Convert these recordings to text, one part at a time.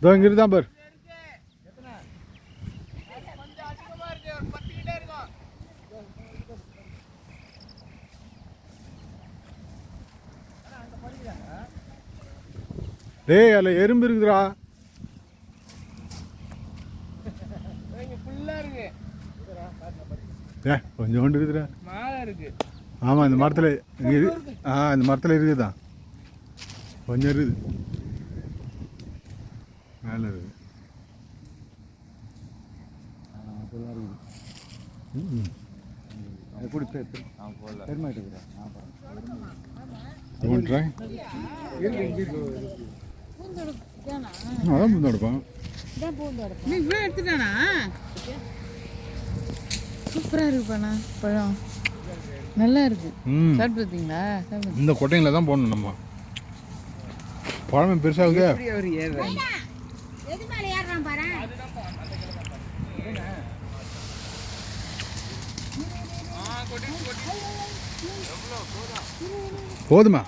இதோ இங்கே தான் பார் டேய் அதில் எறும்பு இருக்குதுடா. ஏ கொஞ்சோண்டு இருக்குதுடா. ஆமாம் இந்த மரத்தில் இங்கே ஆ இந்த மரத்தில் இருக்குதுதான். கொஞ்சம் இருக்குது. மேலே இருக்குது ம். எப்படி பெருமாட்டு அதான் பூந்தோடுப்பான் நீ இவ்வளோ எடுத்துட்டானா? சூப்பராக இருக்கு பண்ணா பழம். நல்லா இருக்கு. ம். சாப்பிட்டு பார்த்தீங்களா சாப்பிட்டு இந்த கொட்டைங்களை தான் போடணும் நம்ம. பழமை பெருசாகுது எப்படி அவர் ஏறுறாரு எது மேல ஏறுறான் பாரு போதுமா?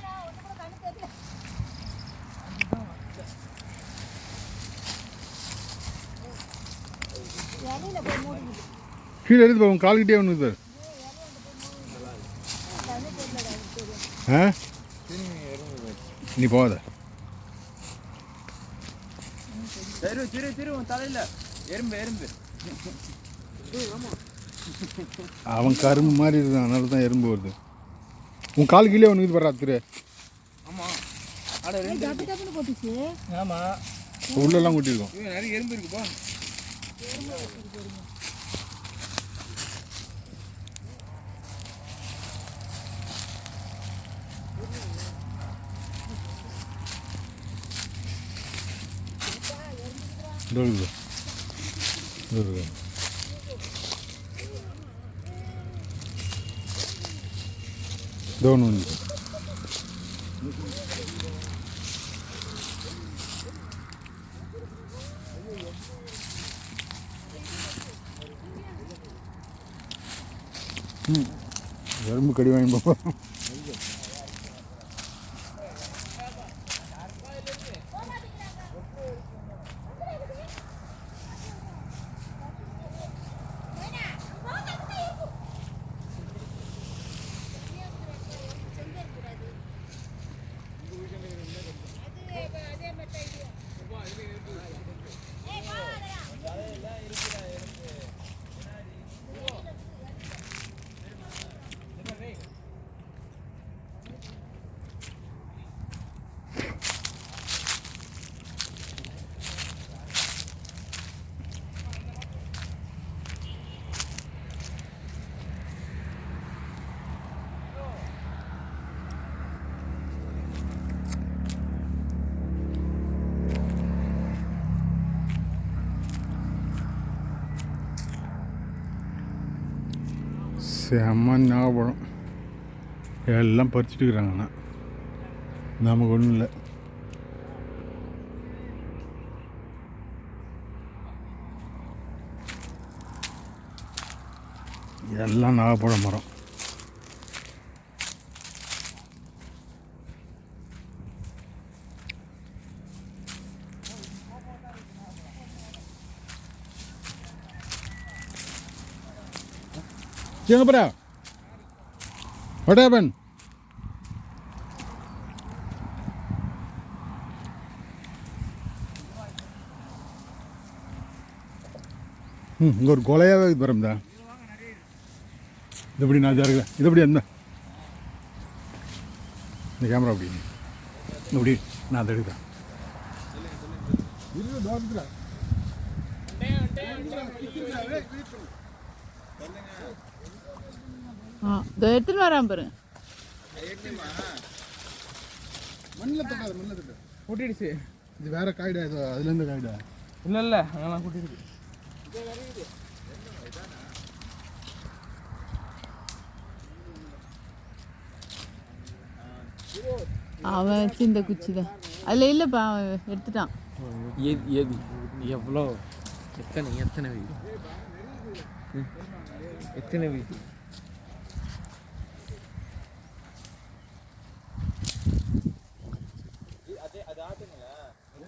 கீழே இருக்குது உன் கால்கிட்டே ஒன்று இருக்குது ஆ? நீ போகாத. திரு திரு திரு உன் தலையில. எறும்பு எறும்பு. அவன் கரும்பு மாதிரி இருந்தான் அதனால தான் எறும்பு வருது. உன் கால் கீழே ஒன்று இது வர்றா திரு. ஆமா. அட ரெண்டு. டப்பு போட்டுச்சு. ஆமா. உள்ளெல்லாம் கூட்டியிருக்கோம். இவன் நிறைய எறும்பு இருக்குப்பா இதோ இருக்குது இதோ இருக்குது இதோ ஒன்று வந்து ம் எறும்பு கடி வாங்கி போகிறோம் செம்ம ஞாபகம் எல்லாம் பறிச்சுட்டு இருக்கிறாங்க ஆனால் நமக்கு ஒன்றும் இல்லை. எல்லாம் நாகப்பழம் மரம். எங்க போற What happened? ம் இங்கே ஒரு கொலையாகவே இது வரம்தா இது எப்படி நான் ஜாருங்க இது எப்படி என்ன இந்த கேமரா அப்படி இது எப்படி நான் அதை எடுக்கிறேன் ஆ இதோ எடுத்துன்னு வரான் பாருங்க மண்ணில் தட்டாது மண்ணில் தட்டு. கூட்டிடுச்சு. இது வேற காய்டா இது அதுலேருந்து காய்டா. இல்ல இல்ல அங்கெல்லாம் கூட்டிடுச்சு. அவன் வச்சு இந்த குச்சி தான் அதில் இல்லைப்பா அவன் எடுத்துட்டான். எது எது எவ்வளோ? எத்தனை எத்தனை வீடு? ம். எத்தனை வீடு பத்தியா அதுக்கு மேலே இருக்கு ஏ நான் வரல ஏன் அடடா அவ்வளோதான் கொஞ்ச தள்ள நேரம் எறும்பு எறும்புலாம் போச்சா ஆ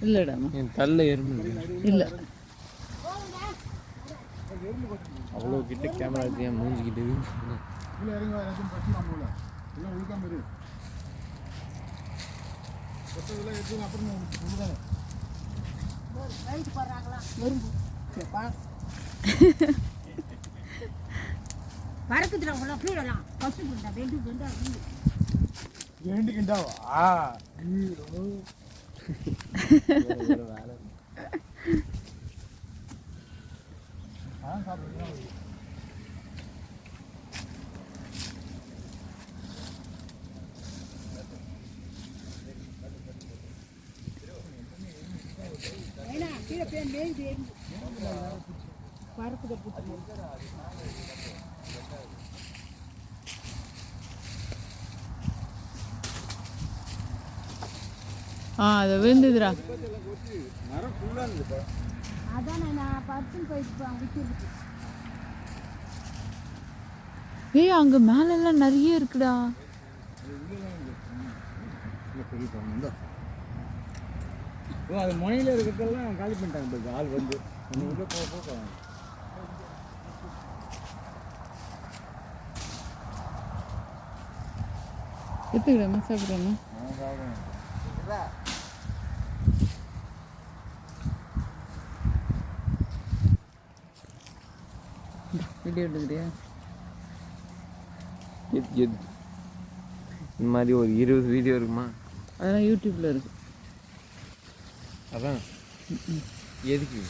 இல்லைடாமா என் தள்ள எறும்பு. இல்லை. அவ்வளோ கிட்ட கேமரா மூஞ்சிக்கிட்டு கொத்ததெல்லாம் எடுத்து அப்புறம் உழுதாங்க வயிற்று உள்ள கீழலாம் பசு குண்டா வெண்டு குண்டா வீடு வேண்டிக்கிண்டாவா வேலை ஆ சாப்பிடுறேன் ஏன்னா கீழே போய் மேய்து எறும்பு பறக்குத பூச்சி ஆ அது விழுந்துதுடா. மரம் ஃபுல்லாக இருந்துப்பா அதான் நான் பறிச்சுன்னு போயிட்டு ஏய் அங்கே மேலெல்லாம் நிறைய இருக்குடா இல்லை பெரிய பொண்ணு இந்தா. ஓ அது முனையில் இருக்கிறதெல்லாம் காலி பண்ணிட்டாங்க பாருங்க ஆள் வந்து. ஒன்று உள்ள போக போக நான் சாப்பிடுவேன். வீடியோ எது இந்த மாதிரி ஒரு இருபது வீடியோ இருக்குமா? அதெல்லாம் யூடியூப்பில் இருக்கு அதான் எதுக்கு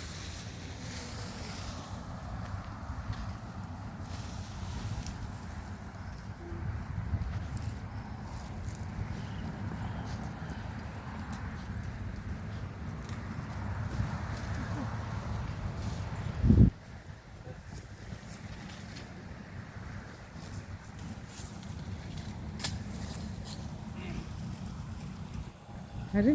அது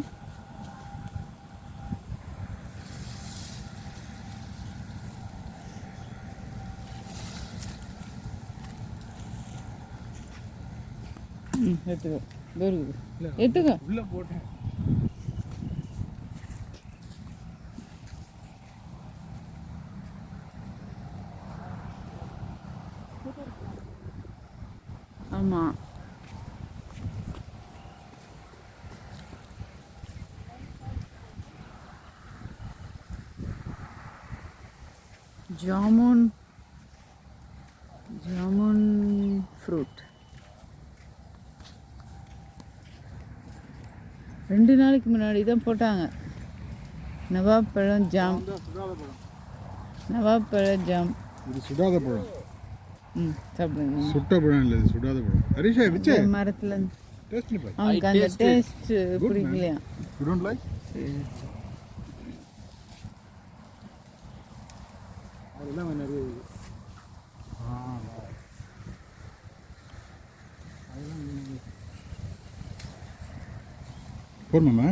ம் எடுத்துக்கோ இதோ இருக்குது எடுத்துக்கோ. உள்ள போட்டேன். ஆமாம் ஜாமுன் ரெண்டு நாளைக்கு முன்னாடி தான் போட்டாங்க. நவாப் பழம் ஜாம். நவாப் பழம் ஜாம். இது சுடாத பழம். ம் சாப்பிடுங்க. சுட்ட பழம் இல்லை இது சுடாத பழம். ஹரிஷா விச்சே. மரத்தில் அவனுக்கு அந்த டேஸ்ட் பிடிக்கலையா? யூ டோன்ட் லைக் அதெல்லாம் நிறைய போடணுமா